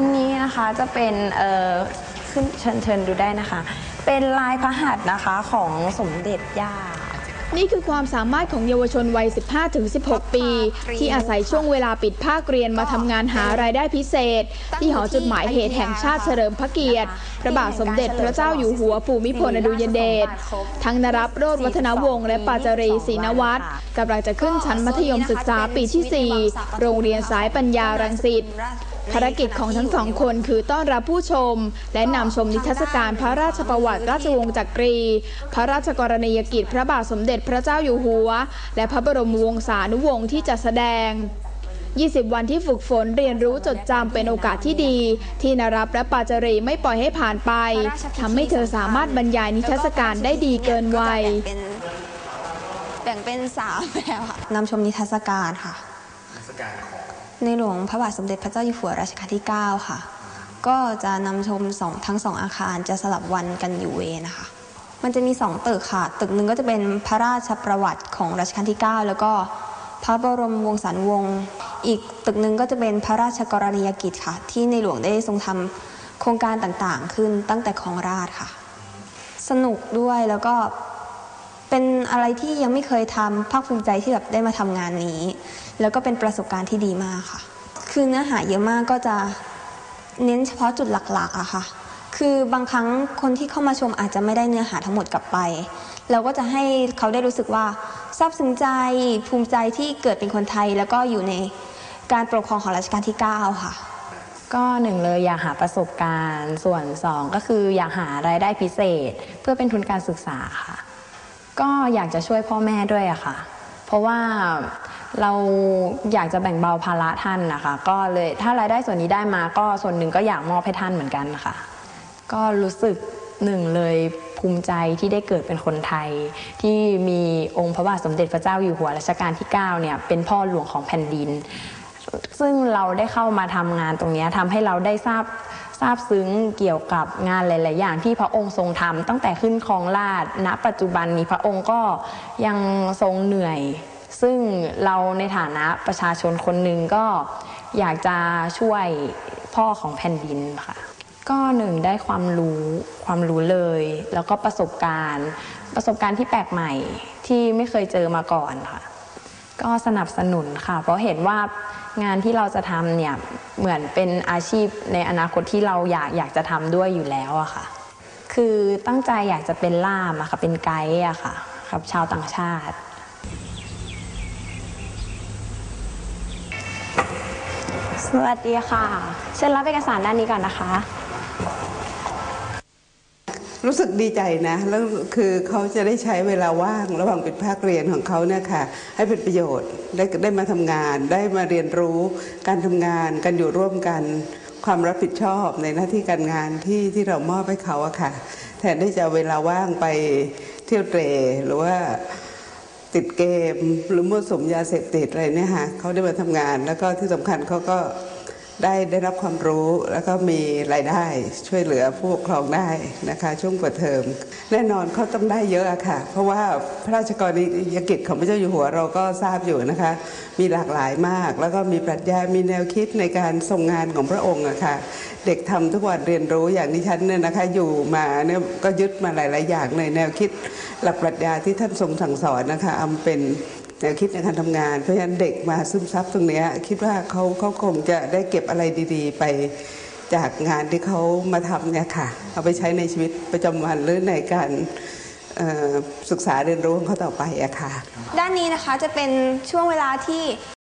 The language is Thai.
อันนี้นะคะจะเป็นเอ่อขึ้นเชิญเชิญดูได้นะคะ เป็นลายพระหัตถ์นะคะของสมเด็จย่า นี่คือความสามารถของเยาวชนวัย 15-16 ปี ที่อาศัยช่วงเวลาปิดภาคเรียนมาทำงานหารายได้พิเศษ ที่หอจดหมายเหตุแห่งชาติเฉลิมพระเกียรติ พระบาทสมเด็จพระเจ้าอยู่หัวภูมิพลอดุลยเดช ทั้งนรับโรธวัฒนวงศ์และปาจารีศรีนวัตรกำลังจะขึ้นชั้นมัธยมศึกษาปีที่ 4 โรงเรียนสายปัญญารังสิต ภารกิจของทั้งสองคนคือต้อนรับผู้ชม และนำชมนิทรรศการพระราชประวัติราชวงศ์จักรี พระราชกรณียกิจพระบาทสมเด็จพระเจ้าอยู่หัว และพระบรมวงศานุวงศ์ที่จะแสดง 20 วันที่ฝึกฝนเรียนรู้จดจำเป็นโอกาสที่ดี ที่นรับและปาจารีไม่ปล่อยให้ผ่านไปทำให้เธอสามารถบรรยายนิทรรศการได้ดีเกินวัยแบ่งเป็นสามแบบค่ะนำชมนิทรรศการค่ะ ในหลวงพระบาทสมเด็จพระเจ้าอยู่หัวรัชกาลที่ 9 ค่ะ ก็จะนำชมสองทั้งสองอาคารจะสลับวันกันอยู่เวนะคะ มันจะมีสองตึกค่ะ ตึกหนึ่งก็จะเป็นพระราชประวัติของรัชกาลที่ 9 แล้วก็พระบรมวงศานุวงศ์ อีกตึกหนึ่งก็จะเป็นพระราชกรณียกิจค่ะ ที่ในหลวงได้ทรงทำโครงการต่างๆ ขึ้นตั้งแต่ของราชค่ะ สนุกด้วยแล้วก็ เป็นอะไรที่ยังไม่เคยทำภาคภูมิใจที่แบบได้มาทำงานนี้ แล้วก็เป็นประสบการณ์ที่ดีมากค่ะ คือเนื้อหาเยอะมากก็จะเน้นเฉพาะจุดหลักๆอะค่ะ คือบางครั้งคนที่เข้ามาชมอาจจะไม่ได้เนื้อหาทั้งหมดกลับไป เราก็จะให้เขาได้รู้สึกว่าซาบซึ้งใจภูมิใจที่เกิดเป็นคนไทย แล้วก็อยู่ในการปกครองของรัชกาลที่ 9 ค่ะก็หนึ่งเลยอยากหาประสบการณ์ส่วนสองก็คืออยากหารายได้พิเศษ เพื่อเป็นทุนการศึกษาค่ะ ก็อยากจะช่วยพ่อแม่ด้วยอะค่ะ เพราะว่าเราอยากจะแบ่งเบาภาระท่านนะคะ ก็เลยถ้ารายได้ส่วนนี้ได้มาก็ส่วนหนึ่งก็อยากมอบให้ท่านเหมือนกันค่ะ ก็รู้สึกหนึ่งเลยภูมิใจที่ได้เกิดเป็นคนไทย ที่มีองค์พระบาทสมเด็จพระเจ้าอยู่หัวรัชกาลที่ 9 เนี่ยเป็นพ่อหลวงของแผ่นดิน ซึ่งเราได้เข้ามาทำงานตรงนี้ทำให้เราได้ทราบ ทราบซึ้งเกี่ยวกับงานหลาย ๆ อย่างที่พระองค์ทรงทำตั้งแต่ขึ้นครองราชณ ปัจจุบันนี้พระองค์ก็ยังทรงเหนื่อย ซึ่งเราในฐานะประชาชนคนหนึ่งก็อยากจะช่วยพ่อของแผ่นดินค่ะก็หนึ่งได้ความรู้ความรู้เลย แล้วก็ประสบการณ์ ประสบการณ์ที่แปลกใหม่ที่ไม่เคยเจอมาก่อนค่ะ ก็สนับสนุนค่ะ เพราะเห็นว่างานที่เราจะทำเนี่ยเหมือนเป็นอาชีพในอนาคตที่เราอยากอยากจะทำด้วยอยู่แล้วอะค่ะ คือตั้งใจอยากจะเป็นล่ามอะค่ะเป็นไกด์อะค่ะกับชาวต่างชาติ สวัสดีค่ะ เชิญรับเอกสารด้านนี้ก่อนนะคะ รู้สึกดีใจนะแล้วคือเขาจะได้ใช้เวลาว่างระหว่างเป็นภาคเรียนของเขาเนี่ยค่ะให้เป็นประโยชน์ได้ได้มาทำงาน ได้มาเรียนรู้การทำงานการอยู่ร่วมกันความรับผิดชอบในหน้าที่การงานที่ที่เรามอบให้เขาอะค่ะ แทนที่จะเวลาว่างไปเที่ยวเตรหรือว่าติดเกมหรือมั่วสุมยาเสพติดอะไรเนี่ยค่ะเขาได้มาทำงาน แล้วก็ที่สำคัญเขาก็ ได้ได้รับความรู้แล้วก็มีรายได้ช่วยเหลือผู้ปกครองได้นะคะช่วงเปิดเทอมแน่นอนเขาต้องได้เยอะอะค่ะ เพราะว่าพระราชกรณียกิจของพระเจ้าอยู่หัวเราก็ทราบอยู่นะคะ มีหลากหลายมาก แล้วก็มีปรัชญามีแนวคิดในการทรงงานของพระองค์อะค่ะ เด็กทำทุกวันเรียนรู้อย่างที่ฉันเนี่ยนะคะอยู่มาเนี่ยก็ยึดมาหลาย ๆ อย่างในแนวคิดหลักปรัชญาที่ท่านทรงสั่งสอนนะคะอามาเป็น แนวคิดในการทำงาน เพราะฉะนั้นเด็กมาซึมซับตรงนี้คิดว่าเขาเขาคงจะได้เก็บอะไรดีๆ ไปจากงานที่เขามาทำเนี่ยค่ะ เอาไปใช้ในชีวิตประจำวันหรือในการศึกษาเรียนรู้ของเขาต่อไปอะค่ะ ด้านนี้นะคะจะเป็นช่วงเวลาที่